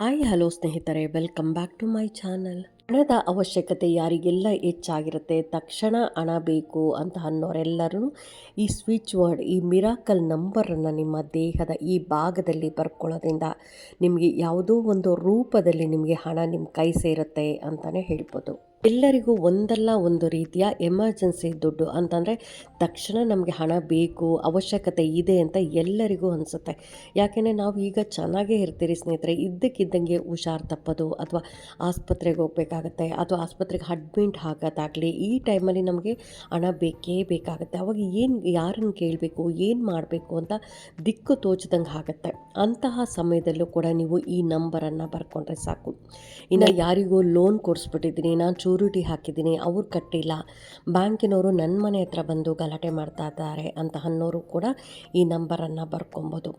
Hi, hello ಸ್ನೇಹಿತರೆ. Welcome back to my channel. ಹಣದ ಅವಶ್ಯಕತೆ ಯಾರಿಗೆಲ್ಲ ಹೆಚ್ಚಾಗಿರುತ್ತೆ, ತಕ್ಷಣ ಹಣ ಬೇಕು ಅಂತ ಅನ್ನೋರೆಲ್ಲರೂ ಈ ಸ್ವಿಚ್ ವರ್ಡ್, ಈ ಮಿರಾಕಲ್ ನಂಬರನ್ನು ನಿಮ್ಮ ದೇಹದ ಈ ಭಾಗದಲ್ಲಿ ಬರ್ಕೊಳ್ಳೋದ್ರಿಂದ ನಿಮಗೆ ಯಾವುದೋ ಒಂದು ರೂಪದಲ್ಲಿ ನಿಮಗೆ ಹಣ ನಿಮ್ಮ ಕೈ ಸೇರುತ್ತೆ ಅಂತಲೇ ಹೇಳ್ಬೋದು. ಎಲ್ಲರಿಗೂ ಒಂದಲ್ಲ ಒಂದು ರೀತಿಯ ಎಮರ್ಜೆನ್ಸಿ ದುಡ್ಡು ಅಂತಂದರೆ ತಕ್ಷಣ ನಮಗೆ ಹಣ ಬೇಕು ಅವಶ್ಯಕತೆ ಇದೆ ಅಂತ ಎಲ್ಲರಿಗೂ ಅನಿಸುತ್ತೆ. ಯಾಕೆಂದರೆ ನಾವು ಈಗ ಚೆನ್ನಾಗೇ ಇರ್ತೀರಿ ಸ್ನೇಹಿತರೆ ಇದ್ದಕ್ಕಿದ್ದಂಗೆ ಹುಷಾರು ತಪ್ಪೋದು ಅಥವಾ ಆಸ್ಪತ್ರೆಗೆ ಹೋಗಬೇಕಾಗತ್ತೆ ಅಥವಾ ಆಸ್ಪತ್ರೆಗೆ ಅಡ್ಮಿಂಟ್ ಹಾಕೋದಾಗಲಿ ಈ ಟೈಮಲ್ಲಿ ನಮಗೆ ಹಣ ಬೇಕೇ ಬೇಕಾಗುತ್ತೆ. ಅವಾಗ ಏನು ಯಾರನ್ನು ಕೇಳಬೇಕು ಏನು ಮಾಡಬೇಕು ಅಂತ ದಿಕ್ಕು ತೋಚದಂಗೆ ಆಗುತ್ತೆ. ಅಂತಹ ಸಮಯದಲ್ಲೂ ಕೂಡ ನೀವು ಈ ನಂಬರನ್ನು ಬರ್ಕೊಂಡ್ರೆ ಸಾಕು. ಇನ್ನು ಯಾರಿಗೂ ಲೋನ್ ಕೊಡಿಸ್ಬಿಟ್ಟಿದ್ದೀನಿ ನಾನು ಚೂರಿಟಿ ಹಾಕಿದ್ದೀನಿ, ಅವ್ರು ಕಟ್ಟಿಲ್ಲ. ಬ್ಯಾಂಕಿನವರು ನನ್ನ ಮನೆ ಹತ್ರ ಬಂದು ಗಲಾಟೆ ಮಾಡ್ತಾ ಇದ್ದಾರೆ ಅಂತ ಅನ್ನೋರು ಕೂಡ ಈ ನಂಬರನ್ನು ಬರ್ಕೊಬೋದು.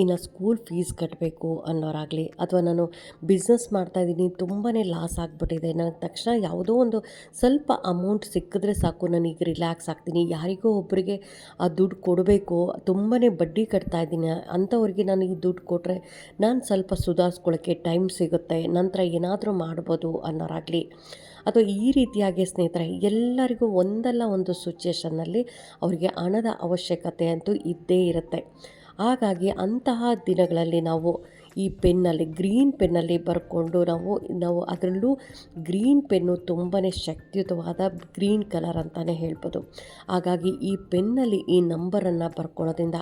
ಇನ್ನು ಸ್ಕೂಲ್ ಫೀಸ್ ಕಟ್ಟಬೇಕು ಅನ್ನೋರಾಗಲಿ, ಅಥವಾ ನಾನು ಬಿಸ್ನೆಸ್ ಮಾಡ್ತಾಯಿದ್ದೀನಿ ತುಂಬಾ ಲಾಸ್ ಆಗಿಬಿಟ್ಟಿದೆ. ನನಗೆ ತಕ್ಷಣ ಯಾವುದೋ ಒಂದು ಸ್ವಲ್ಪ ಅಮೌಂಟ್ ಸಿಕ್ಕಿದ್ರೆ ಸಾಕು ನನಗೆ ರಿಲ್ಯಾಕ್ಸ್ ಆಗ್ತೀನಿ. ಯಾರಿಗೋ ಒಬ್ಬರಿಗೆ ಆ ದುಡ್ಡು ಕೊಡಬೇಕು ತುಂಬಾ ಬಡ್ಡಿ ಕಟ್ತಾ ಇದ್ದೀನಿ. ಅಂಥವ್ರಿಗೆ ನಾನು ಈ ದುಡ್ಡು ಕೊಟ್ಟರೆ ನಾನು ಸ್ವಲ್ಪ ಸುಧಾರಿಸ್ಕೊಳ್ಳೋಕ್ಕೆ ಟೈಮ್ ಸಿಗುತ್ತೆ, ನಂತರ ಏನಾದರೂ ಮಾಡ್ಬೋದು ಅನ್ನೋರಾಗಲಿ. ಅಥವಾ ಈ ರೀತಿಯಾಗಿ ಸ್ನೇಹಿತರೆ, ಎಲ್ಲರಿಗೂ ಒಂದಲ್ಲ ಒಂದು ಸಿಚುಯೇಷನ್ನಲ್ಲಿ ಅವರಿಗೆ ಹಣದ ಅವಶ್ಯಕತೆ ಅಂತೂ ಇದ್ದೇ ಇರುತ್ತೆ. ಹಾಗಾಗಿ ಅಂತಹ ದಿನಗಳಲ್ಲಿ ನಾವು ಈ ಪೆನ್ನಲ್ಲಿ, ಗ್ರೀನ್ ಪೆನ್ನಲ್ಲಿ ಬರ್ಕೊಂಡು ನಾವು ನಾವು ಅದರಲ್ಲೂ ಗ್ರೀನ್ ಪೆನ್ನು ತುಂಬಾ ಶಕ್ತಿಯುತವಾದ ಗ್ರೀನ್ ಕಲರ್ ಅಂತಲೇ ಹೇಳ್ಬೋದು. ಹಾಗಾಗಿ ಈ ಪೆನ್ನಲ್ಲಿ ಈ ನಂಬರನ್ನು ಬರ್ಕೊಳ್ಳೋದ್ರಿಂದ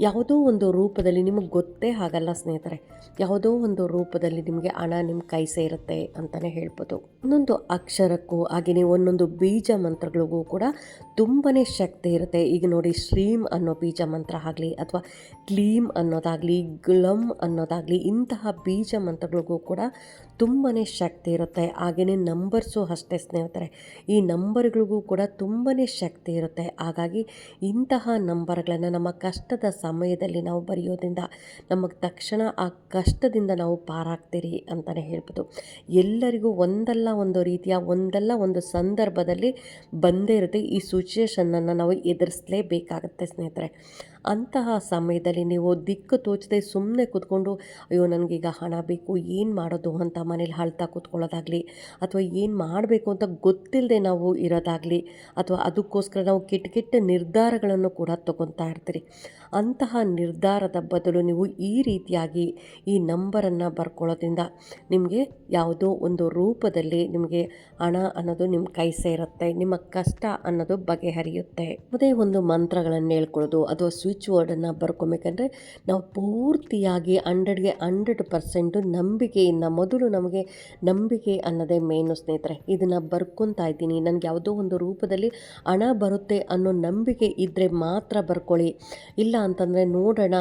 ಯಾವುದೋ ಒಂದು ರೂಪದಲ್ಲಿ ನಿಮಗೆ ಗೊತ್ತೇ ಆಗಲ್ಲ ಸ್ನೇಹಿತರೆ, ಯಾವುದೋ ಒಂದು ರೂಪದಲ್ಲಿ ನಿಮಗೆ ಹಣ ನಿಮ್ಮ ಕೈ ಸೇರುತ್ತೆ ಅಂತಲೇ ಹೇಳ್ಬೋದು. ಒಂದೊಂದು ಅಕ್ಷರಕ್ಕೂ ಹಾಗೆಯೇ ಒಂದೊಂದು ಬೀಜ ಮಂತ್ರಗಳಿಗೂ ಕೂಡ ತುಂಬಾ ಶಕ್ತಿ ಇರುತ್ತೆ. ಈಗ ನೋಡಿ, ಶ್ರೀಮ್ ಅನ್ನೋ ಬೀಜ ಮಂತ್ರ ಆಗಲಿ ಅಥವಾ ಕ್ಲೀಮ್ ಅನ್ನೋದಾಗಲಿ, ಗ್ಲಮ್ ಅನ್ನೋದಾಗಲಿ ಇಂತಹ ಬೀಜ ಮಂತ್ರಗಳಿಗೂ ಕೂಡ ತುಂಬಾ ಶಕ್ತಿ ಇರುತ್ತೆ. ಹಾಗೆಯೇ ನಂಬರ್ಸು ಅಷ್ಟೇ ಸ್ನೇಹಿತರೆ. ಈ ನಂಬರ್ಗಳಿಗೂ ಕೂಡ ತುಂಬಾ ಶಕ್ತಿ ಇರುತ್ತೆ. ಹಾಗಾಗಿ ಇಂತಹ ನಂಬರ್ಗಳನ್ನು ನಮ್ಮ ಕಷ್ಟದ ಸಮಯದಲ್ಲಿ ನಾವು ಬರೆಯೋದ್ರಿಂದ ನಮಗೆ ತಕ್ಷಣ ಆ ಕಷ್ಟದಿಂದ ನಾವು ಪಾರಾಗ್ತೀರಿ ಅಂತಲೇ ಹೇಳ್ಬೋದು. ಎಲ್ಲರಿಗೂ ಒಂದಲ್ಲ ಒಂದು ರೀತಿಯ, ಒಂದಲ್ಲ ಒಂದು ಸಂದರ್ಭದಲ್ಲಿ ಬಂದೇ ಇರುತ್ತೆ. ಈ ಸಿಚುಯೇಷನನ್ನು ನಾವು ಎದುರಿಸಲೇಬೇಕಾಗತ್ತೆ ಸ್ನೇಹಿತರೆ. ಅಂತಹ ಸಮಯದಲ್ಲಿ ನೀವು ದಿಕ್ಕು ತೋಚದೆ ಸುಮ್ಮನೆ ಕೂತ್ಕೊಂಡು, ಅಯ್ಯೋ, ನನಗೀಗ ಹಣ ಬೇಕು, ಏನು ಮಾಡೋದು? ಅಂತ ಮನೇಲಿ ಅಳ್ತಾ ಕೂತ್ಕೊಳ್ಳೋದಾಗಲಿ ಅಥವಾ ಏನು ಮಾಡಬೇಕು ಅಂತ ಗೊತ್ತಿಲ್ಲದೆ ನಾವು ಇರೋದಾಗಲಿ ಅಥವಾ ಅದಕ್ಕೋಸ್ಕರ ನಾವು ಕೆಟ್ಟ ಕೆಟ್ಟ ನಿರ್ಧಾರಗಳನ್ನು ಕೂಡ ತಗೊತಾ ಇರ್ತೀರಿ. ಅಂತಹ ನಿರ್ಧಾರದ ಬದಲು ನೀವು ಈ ರೀತಿಯಾಗಿ ಈ ನಂಬರನ್ನು ಬರ್ಕೊಳ್ಳೋದ್ರಿಂದ ನಿಮಗೆ ಯಾವುದೋ ಒಂದು ರೂಪದಲ್ಲಿ ನಿಮಗೆ ಹಣ ಅನ್ನೋದು ನಿಮ್ಮ ಕೈ ಸೇರುತ್ತೆ, ನಿಮ್ಮ ಕಷ್ಟ ಅನ್ನೋದು ಬಗೆಹರಿಯುತ್ತೆ. ಅದೇ ಒಂದು ಮಂತ್ರಗಳನ್ನು ಹೇಳ್ಕೊಳ್ಳೋದು ಅಥವಾ ಸ್ವಿಚ್ ವರ್ಡನ್ನು ಬರ್ಕೊಬೇಕಂದ್ರೆ ನಾವು ಪೂರ್ತಿಯಾಗಿ ಹಂಡ್ರೆಡ್ಗೆ ಹಂಡ್ರೆಡ್ ಪರ್ಸೆಂಟು ನಂಬಿಕೆಯಿಂದ ಮೊದಲು ನಮಗೆ ನಂಬಿಕೆ ಅನ್ನೋದೇ ಮೇನು ಸ್ನೇಹಿತರೆ. ಇದನ್ನು ಬರ್ಕೊತಾ ಇದ್ದೀನಿ. ನನಗೆ ಯಾವುದೋ ಒಂದು ರೂಪದಲ್ಲಿ ಹಣ ಬರುತ್ತೆ ಅನ್ನೋ ನಂಬಿಕೆ ಇದ್ದರೆ ಮಾತ್ರ ಬರ್ಕೊಳ್ಳಿ. ಇಲ್ಲ ಅಂತಂದರೆ ನೋಡೋಣ,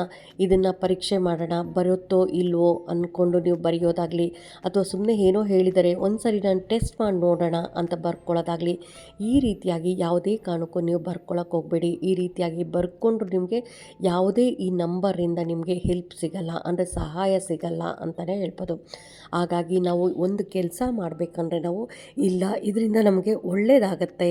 ಇದನ್ನು ಪರೀಕ್ಷೆ ಮಾಡೋಣ, ಬರುತ್ತೋ ಇಲ್ವೋ ಅಂದ್ಕೊಂಡು ನೀವು ಬರೆಯೋದಾಗಲಿ, ಅಥವಾ ಸುಮ್ಮನೆ ಏನೋ ಹೇಳಿದರೆ ಒಂದು ಸರಿ ನಾನು ಟೆಸ್ಟ್ ಮಾಡಿ ನೋಡೋಣ ಅಂತ ಬರ್ಕೊಳ್ಳೋದಾಗಲಿ, ಈ ರೀತಿಯಾಗಿ ಯಾವುದೇ ಕಾರಣಕ್ಕೂ ನೀವು ಬರ್ಕೊಳ್ಳೋಕೆ ಹೋಗಬೇಡಿ. ಈ ರೀತಿಯಾಗಿ ಬರ್ಕೊಂಡ್ರು ನಿಮಗೆ ಯಾವುದೇ ಈ ನಂಬರಿಂದ ನಿಮಗೆ ಹೆಲ್ಪ್ ಸಿಗಲ್ಲ, ಅಂದರೆ ಸಹಾಯ ಸಿಗಲ್ಲ ಅಂತಲೇ ಹೇಳ್ಬೋದು. ಹಾಗಾಗಿ ನಾವು ಒಂದು ಕೆಲಸ ಮಾಡಬೇಕಂದ್ರೆ ನಾವು, ಇಲ್ಲ, ಇದರಿಂದ ನಮಗೆ ಒಳ್ಳೆಯದಾಗತ್ತೆ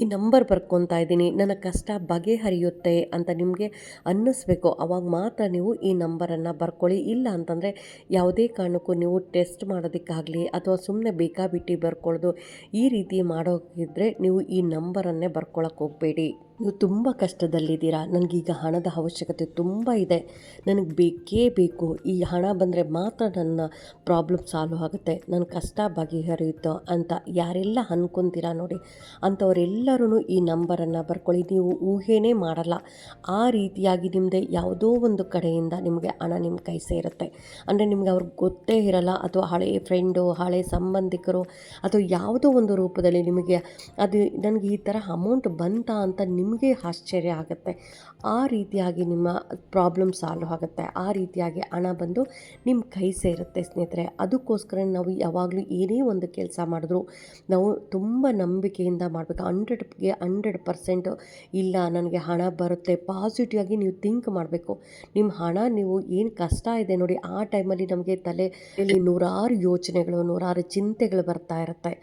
ಈ ನಂಬರ್ ಬರ್ಕೊತಾ ಇದ್ದೀನಿ, ನನ್ನ ಕಷ್ಟ ಬಗೆಹರಿಯುತ್ತೆ ಅಂತ ನಿಮಗೆ ಅನ್ನಿಸ್ಬೇಕು. ಅವಾಗ ಮಾತ್ರ ನೀವು ಈ ನಂಬರನ್ನು ಬರ್ಕೊಳ್ಳಿ. ಇಲ್ಲ ಅಂತಂದರೆ ಯಾವುದೇ ಕಾರಣಕ್ಕೂ ನೀವು ಟೆಸ್ಟ್ ಮಾಡೋದಕ್ಕಾಗಲಿ ಅಥವಾ ಸುಮ್ಮನೆ ಬೇಕಾಬಿಟ್ಟಿ ಬರ್ಕೊಳ್ಳೋದು ಈ ರೀತಿ ಮಾಡೋಕ್ಕಿದ್ರೆ ನೀವು ಈ ನಂಬರನ್ನೇ ಬರ್ಕೊಳಕ್ಕೆ ಹೋಗಬೇಡಿ. ನೀವು ತುಂಬ ಕಷ್ಟದಲ್ಲಿದ್ದೀರಾ? ನನಗೀಗ ಹಣದ ಅವಶ್ಯಕತೆ ತುಂಬ ಇದೆ. ನನಗೆ ಬೇಕೇ ಬೇಕು. ಈ ಹಣ ಬಂದರೆ ಮಾತ್ರ ನನ್ನ ಪ್ರಾಬ್ಲಮ್ ಸಾಲ್ವ್ ಆಗುತ್ತೆ. ನನ್ನ ಕಷ್ಟ ಬಗೆಹರಿಯುತ್ತೋ ಅಂತ ಯಾರೆಲ್ಲ ಅನ್ಕೊತೀರಾ ನೋಡಿ? ಅಂಥವರೆಲ್ಲರೂ ಈ ನಂಬರನ್ನು ಬರ್ಕೊಳ್ಳಿ. ನೀವು ಊಹೆನೇ ಮಾಡಲ್ಲ. ಆ ರೀತಿಯಾಗಿ ನಿಮ್ಮದೇ ಯಾವುದೋ ಒಂದು ಕಡೆಯಿಂದ ನಿಮಗೆ ಹಣ ನಿಮ್ಮ ಕೈ ಸೇರುತ್ತೆ. ಅಂದರೆ ನಿಮಗೆ ಅವ್ರಿಗೆ ಗೊತ್ತೇ ಇರಲ್ಲ. ಅಥವಾ ಹಳೆ ಫ್ರೆಂಡು, ಹಳೆ ಸಂಬಂಧಿಕರು ಅಥವಾ ಯಾವುದೋ ಒಂದು ರೂಪದಲ್ಲಿ ನಿಮಗೆ ಅದು, ನನಗೆ ಈ ಥರ ಅಮೌಂಟ್ ಬಂತಾ ಅಂತ ನಿಮಗೆ ಆಶ್ಚರ್ಯ ಆಗುತ್ತೆ. ಆ ರೀತಿಯಾಗಿ ನಿಮ್ಮ ಪ್ರಾಬ್ಲಮ್ ಸಾಲ್ವ್ ಆಗುತ್ತೆ. ಆ ರೀತಿಯಾಗಿ ಹಣ ಬಂದು ನಿಮ್ಮ ಕೈ ಸೇರುತ್ತೆ ಸ್ನೇಹಿತರೆ. ಅದಕ್ಕೋಸ್ಕರ ನಾವು ಯಾವಾಗಲೂ ಏನೇ ಒಂದು ಕೆಲಸ ಮಾಡಿದ್ರು ನಾವು ತುಂಬ ನಂಬಿಕೆಯಿಂದ ಮಾಡಬೇಕು. ಹಂಡ್ರೆಡ್ಗೆ ಹಂಡ್ರೆಡ್ ಪರ್ಸೆಂಟು ಇಲ್ಲ, ನನಗೆ ಹಣ ಬರುತ್ತೆ ಪಾಸಿಟಿವ್ ಆಗಿ ನೀವು ಥಿಂಕ್ ಮಾಡಬೇಕು. ನಿಮ್ಮ ಹಣ ನೀವು ಏನು ಕಷ್ಟ ಇದೆ ನೋಡಿ, ಆ ಟೈಮಲ್ಲಿ ನಮಗೆ ತಲೆಯಲ್ಲಿ ನೂರಾರು ಯೋಚನೆಗಳು, ನೂರಾರು ಚಿಂತೆಗಳು ಬರ್ತಾ ಇರುತ್ತೆ.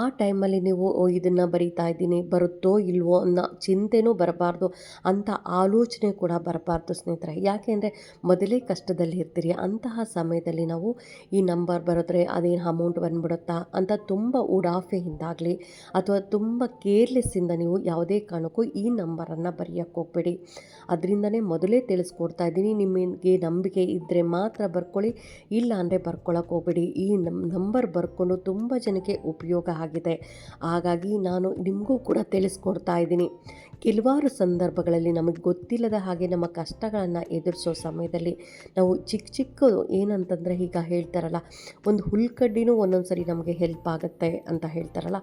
ಆ ಟೈಮಲ್ಲಿ ನೀವು ಇದನ್ನು ಬರಿತಾ ಇದ್ದೀನಿ, ಬರುತ್ತೋ ಇಲ್ವೋ ಅನ್ನೋ ಚಿಂತೆ ಚಿಂತೆನೂ ಬರಬಾರ್ದು ಅಂಥ ಆಲೋಚನೆ ಕೂಡ ಬರಬಾರ್ದು ಸ್ನೇಹಿತರೆ. ಯಾಕೆಂದರೆ ಮೊದಲೇ ಕಷ್ಟದಲ್ಲಿ ಇರ್ತೀರಿ, ಅಂತಹ ಸಮಯದಲ್ಲಿ ನಾವು ಈ ನಂಬರ್ ಬರೆದ್ರೆ ಅದೇನು ಅಮೌಂಟ್ ಬಂದ್ಬಿಡುತ್ತಾ ಅಂತ ತುಂಬ ಉಡಾಫೆಯಿಂದಾಗಲಿ ಅಥವಾ ತುಂಬ ಕೇರ್ಲೆಸ್ಸಿಂದ ನೀವು ಯಾವುದೇ ಕಾರಣಕ್ಕೂ ಈ ನಂಬರನ್ನು ಬರೆಯೋಕ್ಕೆ ಹೋಗ್ಬೇಡಿ. ಅದರಿಂದನೇ ಮೊದಲೇ ತಿಳಿಸ್ಕೊಡ್ತಾ ಇದ್ದೀನಿ, ನಿಮಗೆ ನಂಬಿಕೆ ಇದ್ದರೆ ಮಾತ್ರ ಬರ್ಕೊಳ್ಳಿ, ಇಲ್ಲ ಅಂದರೆ ಬರ್ಕೊಳ್ಳೋಕೆ ಹೋಗ್ಬೇಡಿ. ಈ ನಂಬರ್ ಬರ್ಕೊಂಡು ತುಂಬ ಜನಕ್ಕೆ ಉಪಯೋಗ ಆಗಿದೆ. ಹಾಗಾಗಿ ನಾನು ನಿಮಗೂ ಕೂಡ ತಿಳಿಸ್ಕೊಡ್ತಾ ಇದ್ದೀನಿ. ಕೆಲವಾರು ಸಂದರ್ಭಗಳಲ್ಲಿ ನಮಗೆ ಗೊತ್ತಿಲ್ಲದ ಹಾಗೆ ನಮ್ಮ ಕಷ್ಟಗಳನ್ನು ಎದುರಿಸೋ ಸಮಯದಲ್ಲಿ ನಾವು ಚಿಕ್ಕ ಚಿಕ್ಕ ಏನಂತಂದರೆ ಈಗ ಹೇಳ್ತಾರಲ್ಲ, ಒಂದು ಹುಲ್ಕಡ್ಡಿನೂ ಒಂದೊಂದು ಸರಿ ನಮಗೆ ಹೆಲ್ಪ್ ಆಗುತ್ತೆ ಅಂತ ಹೇಳ್ತಾರಲ್ಲ,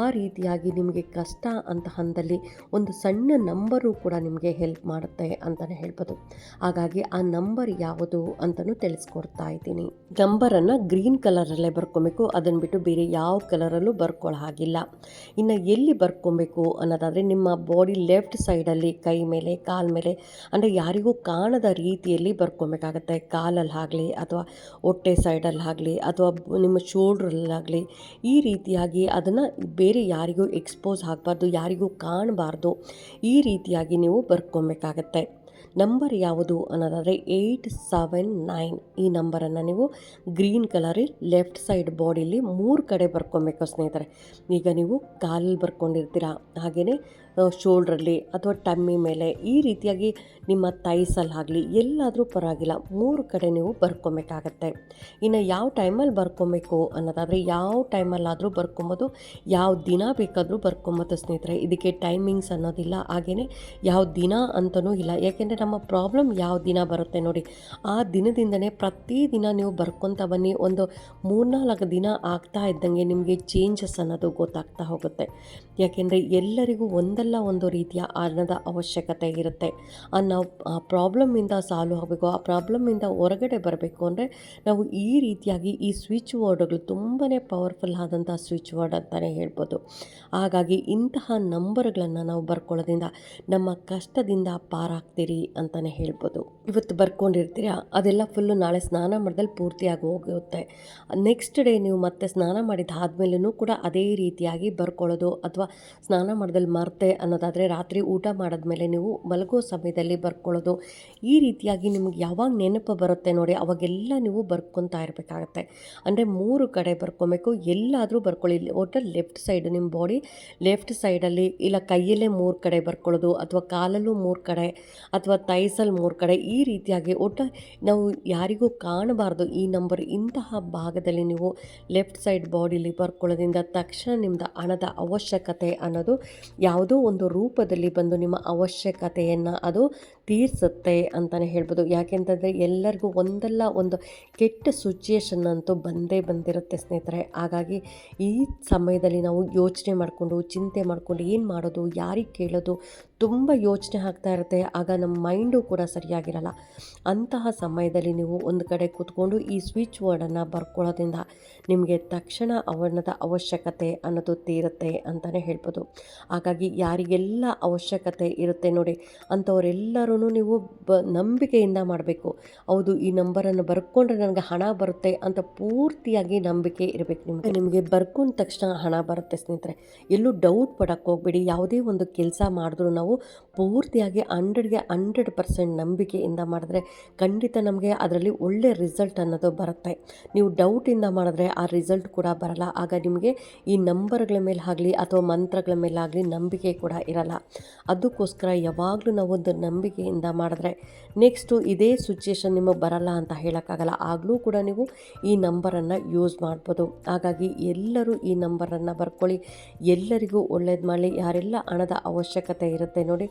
ಆ ರೀತಿಯಾಗಿ ನಿಮಗೆ ಕಷ್ಟ ಅಂತ ಹಂದಲ್ಲಿ ಒಂದು ಸಣ್ಣ ನಂಬರು ಕೂಡ ನಿಮಗೆ ಹೆಲ್ಪ್ ಮಾಡುತ್ತೆ ಅಂತಲೇ ಹೇಳ್ಬೋದು. ಹಾಗಾಗಿ ಆ ನಂಬರ್ ಯಾವುದು ಅಂತಲೂ ತಿಳಿಸ್ಕೊಡ್ತಾ ಇದ್ದೀನಿ. ನಂಬರನ್ನು ಗ್ರೀನ್ ಕಲರಲ್ಲೇ ಬರ್ಕೊಬೇಕು ಅದನ್ನು ಬಿಟ್ಟು ಬೇರೆ ಯಾವ ಕಲರಲ್ಲೂ ಬರ್ಕೊಳ್ಳೋ ಹಾಗಿಲ್ಲ. ಇನ್ನು ಎಲ್ಲಿ ಬರ್ಕೊಬೇಕು ಅನ್ನೋದಾದರೆ ನಿಮ್ಮ ಬಾಡಿ ಲೆಫ್ಟ್ ಸೈಡಲ್ಲಿ ಕೈ ಮೇಲೆ, ಕಾಲ ಮೇಲೆ, ಅಂದರೆ ಯಾರಿಗೂ ಕಾಣದ ರೀತಿಯಲ್ಲಿ ಬರ್ಕೊಬೇಕಾಗತ್ತೆ. ಕಾಲಲ್ಲಿ ಆಗಲಿ ಅಥವಾ ಹೊಟ್ಟೆ ಸೈಡಲ್ಲಿ ಆಗಲಿ ಅಥವಾ ನಿಮ್ಮ ಶೋಲ್ಡ್ರಲ್ಲಾಗಲಿ ಈ ರೀತಿಯಾಗಿ ಅದನ್ನು ಬೇರೆ ಯಾರಿಗೂ ಎಕ್ಸ್ಪೋಸ್ ಆಗಬಾರ್ದು, ಯಾರಿಗೂ ಕಾಣಬಾರ್ದು ಈ ರೀತಿಯಾಗಿ ನೀವು ಬರ್ಕೊಬೇಕಾಗತ್ತೆ. ನಂಬರ್ ಯಾವುದು ಅನ್ನೋದಾದರೆ ಏಯ್ಟ್ ಸೆವೆನ್ ನೈನ್ ಈ ನಂಬರನ್ನು ನೀವು ಗ್ರೀನ್ ಕಲರ್ ಲೆಫ್ಟ್ ಸೈಡ್ ಬಾಡಿಲಿ ಮೂರು ಕಡೆ ಬರ್ಕೊಬೇಕು ಸ್ನೇಹಿತರೆ. ಈಗ ನೀವು ಕಾಲಲ್ಲಿ ಬರ್ಕೊಂಡಿರ್ತೀರ ಹಾಗೆಯೇ ಶೋಲ್ಡ್ರಲ್ಲಿ ಅಥವಾ ಟಮ್ಮಿ ಮೇಲೆ ಈ ರೀತಿಯಾಗಿ ನಿಮ್ಮ ಆಗಲಿ ಎಲ್ಲಾದರೂ ಪರವಾಗಿಲ್ಲ, ಮೂರು ಕಡೆ ನೀವು ಬರ್ಕೊಬೇಕಾಗತ್ತೆ. ಇನ್ನು ಯಾವ ಟೈಮಲ್ಲಿ ಬರ್ಕೊಬೇಕು ಅನ್ನೋದಾದರೆ ಯಾವ ಟೈಮಲ್ಲಾದರೂ ಬರ್ಕೊಬೋದು, ಯಾವ ದಿನ ಬೇಕಾದರೂ ಬರ್ಕೊಬೋದು ಸ್ನೇಹಿತರೆ. ಇದಕ್ಕೆ ಟೈಮಿಂಗ್ಸ್ ಅನ್ನೋದಿಲ್ಲ ಹಾಗೆಯೇ ಯಾವ ದಿನ ಅಂತಲೂ ಇಲ್ಲ. ಯಾಕೆಂದರೆ ನಮ್ಮ ಪ್ರಾಬ್ಲಮ್ ಯಾವ ದಿನ ಬರುತ್ತೆ ನೋಡಿ, ಆ ದಿನದಿಂದನೇ ಪ್ರತಿದಿನ ನೀವು ಬರ್ಕೊತ ಬನ್ನಿ. ಒಂದು ಮೂರ್ನಾಲ್ಕು ದಿನ ಆಗ್ತಾ ಇದ್ದಂಗೆ ನಿಮಗೆ ಚೇಂಜಸ್ ಅನ್ನೋದು ಗೊತ್ತಾಗ್ತಾ ಹೋಗುತ್ತೆ. ಯಾಕೆಂದರೆ ಎಲ್ಲರಿಗೂ ಒಂದಲ್ಲ ಒಂದು ರೀತಿಯ ಅನ್ನದ ಅವಶ್ಯಕತೆ ಇರುತ್ತೆ. ಅನ್ನೋ, ಆ ಪ್ರಾಬ್ಲಮ್ಮಿಂದ ಸಾಲ್ವ್ ಆಗಬೇಕು ಆ ಪ್ರಾಬ್ಲಮ್ಮಿಂದ ಹೊರಗಡೆ ಬರಬೇಕು ಅಂದರೆ ನಾವು ಈ ರೀತಿಯಾಗಿ ಈ ಸ್ವಿಚ್ ವರ್ಡ್ಗಳು ತುಂಬಾ ಪವರ್ಫುಲ್ ಆದಂಥ ಸ್ವಿಚ್ ವರ್ಡ್ ಅಂತಲೇ ಹೇಳ್ಬೋದು. ಹಾಗಾಗಿ ಇಂತಹ ನಂಬರ್ಗಳನ್ನು ನಾವು ಬರ್ಕೊಳ್ಳೋದ್ರಿಂದ ನಮ್ಮ ಕಷ್ಟದಿಂದ ಪಾರಾಗ್ತೀರಿ ಅಂತಲೇ ಹೇಳ್ಬೋದು. ಇವತ್ತು ಬರ್ಕೊಂಡಿರ್ತೀರಾ? ಅದೆಲ್ಲ ಫುಲ್ಲು ನಾಳೆ ಸ್ನಾನ ಮಾಡಿದಲ್ಲಿ ಪೂರ್ತಿಯಾಗಿ ಹೋಗುತ್ತೆ. ನೆಕ್ಸ್ಟ್ ಡೇ ನೀವು ಮತ್ತೆ ಸ್ನಾನ ಮಾಡಿದ ಆದಮೇಲೂ ಕೂಡ ಅದೇ ರೀತಿಯಾಗಿ ಬರ್ಕೊಳ್ಳೋದು ಅಥವಾ ಸ್ನಾನ ಮಾಡಿದಲ್ಲಿ ಮರ್ತೆ ಅನ್ನೋದಾದರೆ ರಾತ್ರಿ ಊಟ ಮಾಡಿದ್ಮೇಲೆ ನೀವು ಮಲಗೋ ಸಮಯದಲ್ಲಿ ಬರ್ಕೊಳ್ಳೋದು. ಈ ರೀತಿಯಾಗಿ ನಿಮ್ಗೆ ಯಾವಾಗ ನೆನಪು ಬರುತ್ತೆ ನೋಡಿ, ಅವಾಗೆಲ್ಲ ನೀವು ಬರ್ಕೊತಾ ಇರಬೇಕಾಗತ್ತೆ. ಅಂದರೆ ಮೂರು ಕಡೆ ಬರ್ಕೊಬೇಕು, ಎಲ್ಲಾದರೂ ಬರ್ಕೊಳ್ಳಿ. ಒಟ್ಟು ಲೆಫ್ಟ್ ಸೈಡ್ ನಿಮ್ಮ ಬಾಡಿ, ಲೆಫ್ಟ್ ಸೈಡಲ್ಲಿ ಇಲ್ಲ ಕೈಯಲ್ಲೇ ಮೂರು ಕಡೆ ಬರ್ಕೊಳ್ಳೋದು, ಅಥವಾ ಕಾಲಲ್ಲೂ ಮೂರು ಕಡೆ, ಅಥವಾ ತೈಸಲ್ಲಿ ಮೂರು ಕಡೆ, ಈ ರೀತಿಯಾಗಿ ಒಟ್ಟು ನಾವು ಯಾರಿಗೂ ಕಾಣಬಾರ್ದು. ಈ ನಂಬರ್ ಇಂತಹ ಭಾಗದಲ್ಲಿ ನೀವು ಲೆಫ್ಟ್ ಸೈಡ್ ಬಾಡಿಲಿ ಬರ್ಕೊಳ್ಳೋದ್ರಿಂದ ತಕ್ಷಣ ನಿಮ್ಮದು ಹಣದ ಅವಶ್ಯಕತೆ ಅನ್ನೋದು ಯಾವುದೋ ಒಂದು ರೂಪದಲ್ಲಿ ಬಂದು ನಿಮ್ಮ ಅವಶ್ಯಕತೆಯನ್ನು ಅದು ತೀರಿಸುತ್ತೆ ಅಂತಲೇ ಹೇಳ್ಬೋದು. ಯಾಕೆಂತಂದರೆ ಎಲ್ಲರಿಗೂ ಒಂದಲ್ಲ ಒಂದು ಕೆಟ್ಟ ಸಿಚುಯೇಷನ್ ಅಂತೂ ಬಂದೇ ಬಂದಿರುತ್ತೆ ಸ್ನೇಹಿತರೆ. ಹಾಗಾಗಿ ಈ ಸಮಯದಲ್ಲಿ ನಾವು ಯೋಚನೆ ಮಾಡಿಕೊಂಡು, ಚಿಂತೆ ಮಾಡಿಕೊಂಡು ಏನು ಮಾಡೋದು, ಯಾರಿಗೆ ಕೇಳೋದು ತುಂಬ ಯೋಚನೆ ಆಗ್ತಾ ಇರುತ್ತೆ. ಆಗ ನಮ್ಮ ಮೈಂಡು ಕೂಡ ಸರಿಯಾಗಿರಲ್ಲ. ಅಂತಹ ಸಮಯದಲ್ಲಿ ನೀವು ಒಂದು ಕಡೆ ಕೂತ್ಕೊಂಡು ಈ ಸ್ವಿಚ್ ವರ್ಡನ್ನು ಬರ್ಕೊಳ್ಳೋದ್ರಿಂದ ನಿಮಗೆ ತಕ್ಷಣ ಅವರ್ಣದ ಅವಶ್ಯಕತೆ ಅನ್ನೋದು ತೀರುತ್ತೆ ಅಂತಲೇ ಹೇಳ್ಬೋದು. ಹಾಗಾಗಿ ಯಾರಿಗೆಲ್ಲ ಅವಶ್ಯಕತೆ ಇರುತ್ತೆ ನೋಡಿ, ಅಂಥವರೆಲ್ಲರೂ ನೀವು ಬ ನಂಬಿಕೆಯಿಂದ ಮಾಡಬೇಕು. ಹೌದು, ಈ ನಂಬರನ್ನು ಬರ್ಕೊಂಡ್ರೆ ನನಗೆ ಹಣ ಬರುತ್ತೆ ಅಂತ ಪೂರ್ತಿಯಾಗಿ ನಂಬಿಕೆ ಇರಬೇಕು ನಿಮಗೆ. ನಿಮಗೆ ಬರ್ಕೊಂಡ ತಕ್ಷಣ ಹಣ ಬರುತ್ತೆ ಸ್ನೇಹಿತರೆ. ಎಲ್ಲೂ ಡೌಟ್ ಪಡಕ್ಕೆ ಹೋಗ್ಬೇಡಿ. ಯಾವುದೇ ಒಂದು ಕೆಲಸ ಮಾಡಿದ್ರು ನಾವು ಪೂರ್ತಿಯಾಗಿ ಹಂಡ್ರೆಡ್ಗೆ ಹಂಡ್ರೆಡ್ ಪರ್ಸೆಂಟ್ ನಂಬಿಕೆಯಿಂದ ಮಾಡಿದ್ರೆ ಖಂಡಿತ ನಮಗೆ ಅದರಲ್ಲಿ ಒಳ್ಳೆ ರಿಸಲ್ಟ್ ಅನ್ನೋದು ಬರುತ್ತೆ. ನೀವು ಡೌಟಿಂದ ಮಾಡಿದ್ರೆ ಆ ರಿಸಲ್ಟ್ ಕೂಡ ಬರಲ್ಲ. ಆಗ ನಿಮಗೆ ಈ ನಂಬರ್ಗಳ ಮೇಲೆ ಆಗಲಿ ಅಥವಾ ಮಂತ್ರಗಳ ಮೇಲೆ ಆಗಲಿ ನಂಬಿಕೆ ಕೂಡ ಇರಲ್ಲ. ಅದಕ್ಕೋಸ್ಕರ ಯಾವಾಗಲೂ ನಾವೊಂದು ನಂಬಿಕೆಯಿಂದ ಮಾಡಿದ್ರೆ ನೆಕ್ಸ್ಟು ಇದೇ ಸಿಚುಯೇಷನ್ ನಿಮಗೆ ಬರಲ್ಲ ಅಂತ ಹೇಳೋಕ್ಕಾಗಲ್ಲ. ಆಗಲೂ ಕೂಡ ನೀವು ಈ ನಂಬರನ್ನು ಯೂಸ್ ಮಾಡ್ಬೋದು. ಹಾಗಾಗಿ ಎಲ್ಲರೂ ಈ ನಂಬರನ್ನು ಬರ್ಕೊಳ್ಳಿ. ಎಲ್ಲರಿಗೂ ಒಳ್ಳೇದು ಮಾಡಲಿ. ಯಾರೆಲ್ಲ ಹಣದ ಅವಶ್ಯಕತೆ ಇರುತ್ತೆ ನೋಡಿ,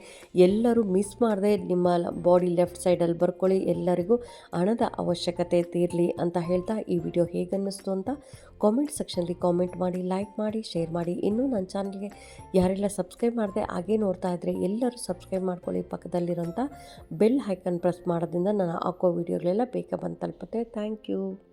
ಎಲ್ಲರೂ ಮಿಸ್ ಮಾಡದೆ ನಿಮ್ಮ ಬಾಡಿ ಲೆಫ್ಟ್ ಸೈಡಲ್ಲಿ ಬರ್ಕೊಳ್ಳಿ. ಎಲ್ಲರಿಗೂ ಹಣದ ಅವಶ್ಯಕತೆ ತೀರಲಿ ಅಂತ ಹೇಳ್ತಾ ಈ ವಿಡಿಯೋ ಹೇಗನ್ನಿಸ್ತು ಅಂತ ಕಾಮೆಂಟ್ ಸೆಕ್ಷನಲ್ಲಿ ಕಾಮೆಂಟ್ ಮಾಡಿ ಲೈಕ್ ಮಾಡಿ ಶೇರ್ ಮಾಡಿ. ಇನ್ನೂ ನನ್ನ ಚಾನಲ್ಗೆ ಯಾರೆಲ್ಲ ಸಬ್ಸ್ಕ್ರೈಬ್ ಮಾಡಿದೆ ಹಾಗೆ ನೋಡ್ತಾ ಇದ್ದರೆ ಎಲ್ಲರೂ ಸಬ್ಸ್ಕ್ರೈಬ್ ಮಾಡ್ಕೊಳ್ಳಿ ಪಕ್ಕದಲ್ಲಿರೋಂಥ ಬೆಲ್ ಹೈಕನ್ ಪ್ರೆಸ್ ಮಾಡೋದ್ರಿಂದ ನಾನು ಹಾಕೋ ವೀಡಿಯೋಗಳೆಲ್ಲ ಬೇಗ ಬಂದು ತಲುಪುತ್ತೆ. Thank you.